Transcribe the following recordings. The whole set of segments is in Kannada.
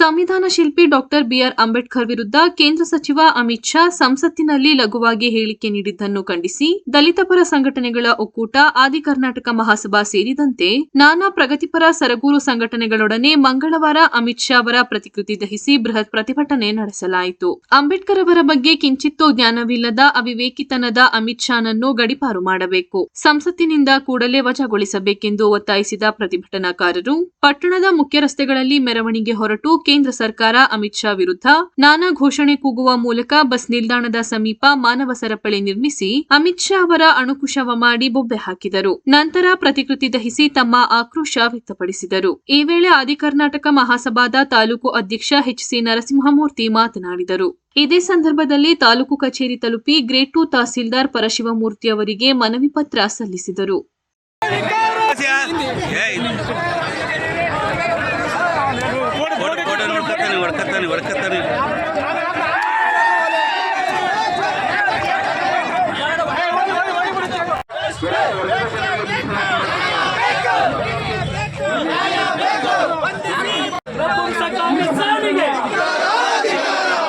ಸಂವಿಧಾನ ಶಿಲ್ಪಿ ಡಾಕ್ಟರ್ ಬಿಆರ್ ಅಂಬೇಡ್ಕರ್ ವಿರುದ್ಧ ಕೇಂದ್ರ ಸಚಿವ ಅಮಿತ್ ಶಾ ಸಂಸತ್ತಿನಲ್ಲಿ ಲಘುವಾಗಿ ಹೇಳಿಕೆ ನೀಡಿದ್ದನ್ನು ಖಂಡಿಸಿ ದಲಿತ ಪರ ಸಂಘಟನೆಗಳ ಒಕ್ಕೂಟ, ಆದಿ ಕರ್ನಾಟಕ ಮಹಾಸಭಾ ಸೇರಿದಂತೆ ನಾನಾ ಪ್ರಗತಿಪರ ಸರಗೂರು ಸಂಘಟನೆಗಳೊಡನೆ ಮಂಗಳವಾರ ಅಮಿತ್ ಶಾ ಅವರ ಪ್ರತಿಕೃತಿ ದಹಿಸಿ ಬೃಹತ್ ಪ್ರತಿಭಟನೆ ನಡೆಸಲಾಯಿತು. ಅಂಬೇಡ್ಕರ್ ಅವರ ಬಗ್ಗೆ ಕಿಂಚಿತ್ತೂ ಜ್ಞಾನವಿಲ್ಲದ ಅವಿವೇಕಿತನದ ಅಮಿತ್ ಶಾನನ್ನು ಗಡಿಪಾರು ಮಾಡಬೇಕು. ಸಂಸತ್ತಿನಿಂದ ಕೂಡಲೇ ವಜಾಗೊಳಿಸಬೇಕೆಂದು ಒತ್ತಾಯಿಸಿದ ಪ್ರತಿಭಟನಾಕಾರರು, ಪಟ್ಟಣದ ಮುಖ್ಯ ರಸ್ತೆಗಳಲ್ಲಿ ಮೆರವಣಿಗೆ ಹೊರಟು ಕೇಂದ್ರ ಸರ್ಕಾರ ಅಮಿತ್ ಶಾ ವಿರುದ್ಧ ನಾನಾ ಘೋಷಣೆ ಕೂಗುವ ಮೂಲಕ ಬಸ್ ನಿಲ್ದಾಣದ ಸಮೀಪ ಮಾನವ ಸರಪಳಿ ನಿರ್ಮಿಸಿ ಅಮಿತ್ ಶಾ ಅವರ ಅಣುಕುಶವ ಮಾಡಿ ಬೊಬ್ಬೆ ಹಾಕಿದರು. ನಂತರ ಪ್ರತಿಕೃತಿ ದಹಿಸಿ ತಮ್ಮ ಆಕ್ರೋಶ ವ್ಯಕ್ತಪಡಿಸಿದರು. ಈ ವೇಳೆ ಆದಿಕರ್ನಾಟಕ ಮಹಾಸಭಾದ ತಾಲೂಕು ಅಧ್ಯಕ್ಷ ಎಚ್ ಸಿ ನರಸಿಂಹಮೂರ್ತಿ ಮಾತನಾಡಿದರು. ಇದೇ ಸಂದರ್ಭದಲ್ಲಿ ತಾಲೂಕು ಕಚೇರಿ ತಲುಪಿ ಗ್ರೇಟ್ ಟು ತಹಸೀಲ್ದಾರ್ ಪರಶಿವಮೂರ್ತಿ ಅವರಿಗೆ ಮನವಿ ಪತ್ರ ಸಲ್ಲಿಸಿದರು. ಹೊಡ್ಕತ್ತಾನೆ ಹೊಡ್ಕತ್ತಾನೆ ನಪುಂಸಕ ಅಮಿತ್ ಶಾನಿಗೆ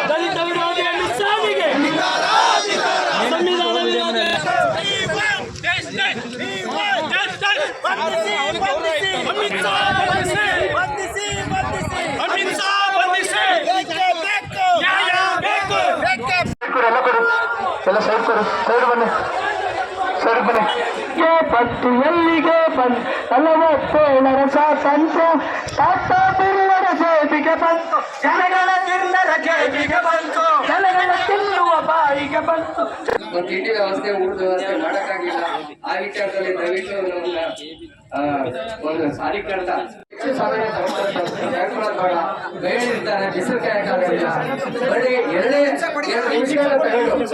ದಲಿತ ವಿರೋಧಿ ಅಮಿತ್ ಶಾನಿಗೆ ಸಂವಿಧಾನ ವಿರೋಧಿ ಅಮಿತ್ ಶಾ ಬಂಧಿಸಿ ಅಮಿತ್ ಶಾ ಬಂಧಿಸಿ ನ್ಯಾಯ ಬೇಕು ಕೊಡಿ ಎಲ್ಲ ಕೊಡಿ ಎಲ್ಲ ಸೈಡ್ ಕೊಡಿ ಸೈಡ್ ಬನ್ನಿ ಸೈಡ್ ಬನ್ನಿ ಪಟ್ಟು ಎಲ್ಲಿಗೆ ಬಂತು ನಲವತ್ತೇಳರ ಸ್ವಾತಂತ್ರ್ಯ ಟಾಟಾ ಬಿಲ್ಲರ ಜೇಬಿಗೆ ಬಂತು. ಜನಗಳ ತಿನ್ನರ ಜೇಬಿಗೆ ಬಂತು. ಜನಗಳ ತಿನ್ನುವ ಬಾಯಿಗೆ ಬಂತು. ತಿಂಡಿ ವ್ಯವಸ್ಥೆ ಊಟದ ವ್ಯವಸ್ಥೆ ಮಾಡೋಕ್ಕಾಗಿಲ್ಲ. ಆ ವಿಚಾರದಲ್ಲಿ ದಯವಿಟ್ಟು ಒಂದು ಸಾರೀಕರಣದ ಹೆಚ್ಚು ಸಮಯ ತಗೊಳ್ಳೋದು ಬೇಡ. ಬೇಡಿರ್ತಾರೆ ಬಿಸಿಲು ಕಾಯಕ್ಕಾಗಲ್ಲ ಬರೀ ಎರಡೇ ಎರಡು ನಿಮಿಷಗಳ ತಗೊಂಡು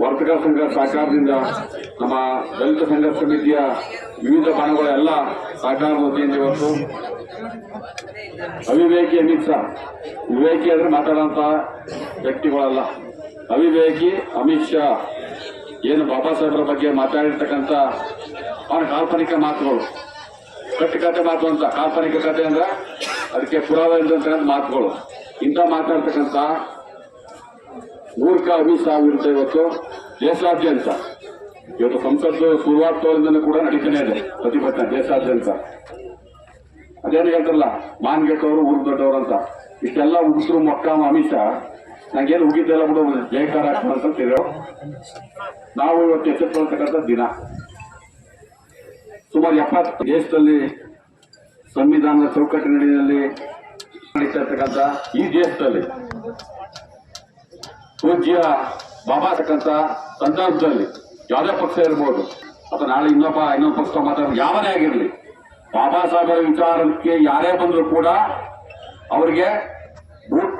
ವರ್ತಕ ಸಂಘ ಸಹಕಾರದಿಂದ ನಮ್ಮ ದಲಿತ ಸಂಘ ಸಮಿತಿಯ ವಿವಿಧ ಬಣಗಳೆಲ್ಲ ಸಹಕಾರ ವತಿಯಿಂದ ಇವತ್ತು ಅವಿವೇಕಿ ಅಮಿತ್ ಶಾ, ವಿವೇಕಿ ಅಂದ್ರೆ ಮಾತಾಡೋಂಥ ವ್ಯಕ್ತಿಗಳಲ್ಲ. ಅವಿವೇಕಿ, ಅಮಿತ್ ಶಾ ಏನು ಬಾಬಾ ಸಾಹೇಬರ ಬಗ್ಗೆ ಮಾತಾಡಿರ್ತಕ್ಕಂಥ ಅವನ ಕಾಲ್ಪನಿಕ ಮಾತುಗಳು. ಕಟ್ಟುಕತೆ ಮಾತು ಅಂತ, ಕಾಲ್ಪನಿಕ ಕತೆ ಅಂದ್ರೆ ಅದಕ್ಕೆ ಪುರಾವೆ ಇಲ್ಲದಂತ ಮಾತುಗಳು. ಇಂಥ ಮಾತಾಡ್ತಕ್ಕಂಥ ಮೂರ್ಖ ಅಮಿತ್ ಶಾ ವಿರುದ್ಧ ಇವತ್ತು ದೇಶಾದ್ಯಂತ. ಇವತ್ತು ಸಂಸತ್ತು ಶುರುವಾಗ್ತೋದ್ರಿಂದ ಕೂಡ ನಡೀತಾನೆ ಇದೆ ಪ್ರತಿಭಟನೆ ದೇಶಾದ್ಯಂತ. ಅದೇನು ಹೇಳ್ತಾರಲ್ಲ, ಮಾನ್ಗೆಟ್ಟವರು ಊರ್ ದೊಡ್ಡವರು ಅಂತ. ಇಷ್ಟೆಲ್ಲ ಉಗಿಸ್ರು ಮೊಕ್ಕ ಅಮಿತ್ ಶಾ ನಂಗೇನು ಹೋಗಿದ್ದೆಲ್ಲ ಬಿಡು ಜಯಕಾರ ಅಂತ ನಾವು ಇವತ್ತು ಎಚ್ಚೆತ್ತುಕೊಳ್ತಕ್ಕಂಥ ದಿನ. ಸುಮಾರು ಎಪ್ಪತ್ತು ದೇಶದಲ್ಲಿ ಸಂವಿಧಾನದ ಚೌಕಟ್ಟಿನಲ್ಲಿ ನಡೀತಾ ಇರ್ತಕ್ಕಂಥ ಈ ದೇಶದಲ್ಲಿ, ಪೂಜ್ಯ ಬಾಬಾ ಇರ್ತಕ್ಕಂಥ ಸಂದರ್ಭದಲ್ಲಿ ಯಾವುದೇ ಪಕ್ಷ ಇರ್ಬೋದು, ಅಥವಾ ನಾಳೆ ಇನ್ನೊಬ್ಬ ಇನ್ನೊಂದು ಪಕ್ಷ ಮಾತಾಡೋದು ಯಾವನೇ ಆಗಿರಲಿ, ಬಾಬಾ ಸಾಹೇಬರ ವಿಚಾರಕ್ಕೆ ಯಾರೇ ಬಂದರೂ ಕೂಡ ಅವರಿಗೆ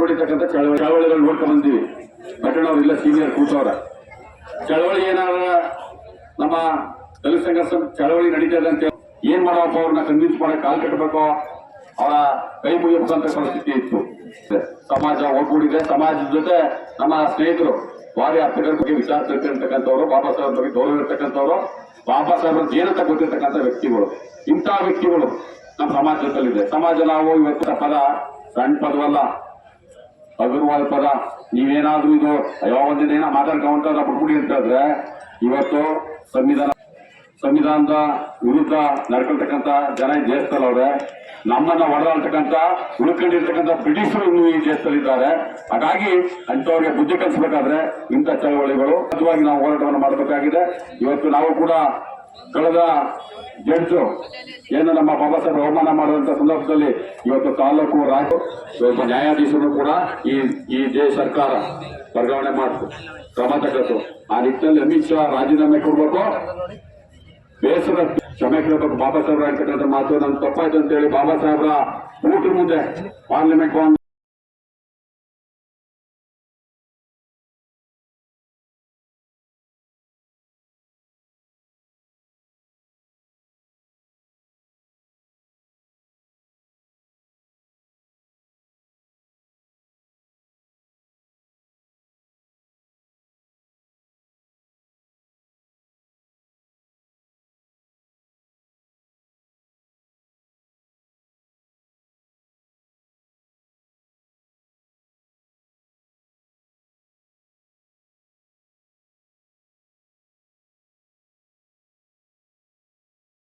ಹೊಡಿತಕ್ಕಂಥ ಚಳವಳಿ ಚಳವಳಿಗಳು ನೋಡ್ಕೊಂಡು ಬಂದೀವಿ. ಪಟ್ಟಣವ್ರು ಇಲ್ಲ ಸೀನಿಯರ್ ಕೂತವ್ರ. ಚಳವಳಿ ಏನಾರ ನಮ್ಮ ದಲಿತ ಸಂಘರ್ಷ ಚಳವಳಿ ಇದೆ ಅಂತ ಏನ್ ಮಾಡಪ್ಪ ಅವ್ರನ್ನ ಕನ್ವಿನ್ಸ್ ಮಾಡಕ್ ಕಾಲ್ ಕಟ್ಟಬೇಕು ಅವರ ಕೈ ಮುಗಿಯಬೇಕಂತ ಪರಿಸ್ಥಿತಿ ಇತ್ತು. ಸಮಾಜ ಒಗ್ಗೂಡಿದೆ. ಸಮಾಜದ ಜೊತೆ ನಮ್ಮ ಸ್ನೇಹಿತರು ವಾರಿ ಅರ್ಥಗಳ ಬಗ್ಗೆ ವಿಚಾರ ತಿಳ್ಕೊಂಡಿರ್ತಕ್ಕಂಥವ್ರು, ಬಾಬಾ ಸಾಹೇಬ್ ಬಗ್ಗೆ ಗೌರವ ಇರ್ತಕ್ಕಂಥವ್ರು. ಬಾಬಾ ಸಾಹೇಬ್ರ ಏನಂತ ಗೊತ್ತಿರ್ತಕ್ಕಂಥ ವ್ಯಕ್ತಿಗಳು. ಇಂಥ ವ್ಯಕ್ತಿಗಳು ನಮ್ಮ ಸಮಾಜದಲ್ಲಿದೆ ಸಮಾಜ ನಾವು ಇವತ್ತಿನ ಪದ, ಸಣ್ಣ ಪದವಲ್ಲ. ಹಗುರವಾದ ಪದ, ನೀವೇನಾದ್ರೂ ಇದು ಯಾವ ಒಂದಿನ ಮಾತಾಡ್ಕೊಂತ ಬಿಟ್ಬಿಡಿ ಅಂತ ಇವತ್ತು ಸಂವಿಧಾನ ಸಂವಿಧಾನದ ವಿರುದ್ಧ ನಡ್ಕೊಳ್ತಕ್ಕಂಥ ಜನ ಈ ದೇಶದಲ್ಲಿ ಅವ್ರೆ, ನಮ್ಮನ್ನ ಹೊಡೆದಾಡ್ತಕ್ಕಂಥ ಉಳ್ಕೊಂಡಿರ್ತಕ್ಕಂಥ ಬ್ರಿಟಿಷರು ಇನ್ನು ಈ ದೇಶದಲ್ಲಿದ್ದಾರೆ ಹಾಗಾಗಿ ಅಂಥವ್ರಿಗೆ ಬುದ್ಧಿ ಕಲಿಸಬೇಕಾದ್ರೆ ಇಂಥ ಚಳವಳಿಗಳು ಬದ್ಧವಾಗಿ ನಾವು ಹೋರಾಟವನ್ನು ಮಾಡಬೇಕಾಗಿದೆ. ಇವತ್ತು ನಾವು ಕೂಡ ಕಳೆದ ಜಡ್ಜು ಏನು ನಮ್ಮ ಬಾಬಾ ಸಾಹೇಬ್ ಅವಮಾನ ಮಾಡುವಂತ ಸಂದರ್ಭದಲ್ಲಿ ಇವತ್ತು ತಾಲೂಕು ರಾಜ್ಯ ಇವತ್ತು ನ್ಯಾಯಾಧೀಶರು ಕೂಡ ಈ ಈ ದೇಶ ಸರ್ಕಾರ ವರ್ಗಾವಣೆ ಮಾಡಿತು. ಕ್ರಮ ತಗತ್ತು ಆ ನಿಟ್ಟಿನಲ್ಲಿ ಅಮಿತ್ ಶಾ ರಾಜೀನಾಮೆ ಕೊಡಬೇಕು. ಬೇಸರ ಕ್ಷಮೆ ಕೇಳಬೇಕು. ಬಾಬಾ ಸಾಹೇಬ್ರ ಮಾತು ನನ್ನ ತಪ್ಪಾಯ್ತು ಅಂತೇಳಿ ಬಾಬಾ ಸಾಹೇಬ್ರ ಊಟ ಮುಂದೆ ಪಾರ್ಲಿಮೆಂಟ್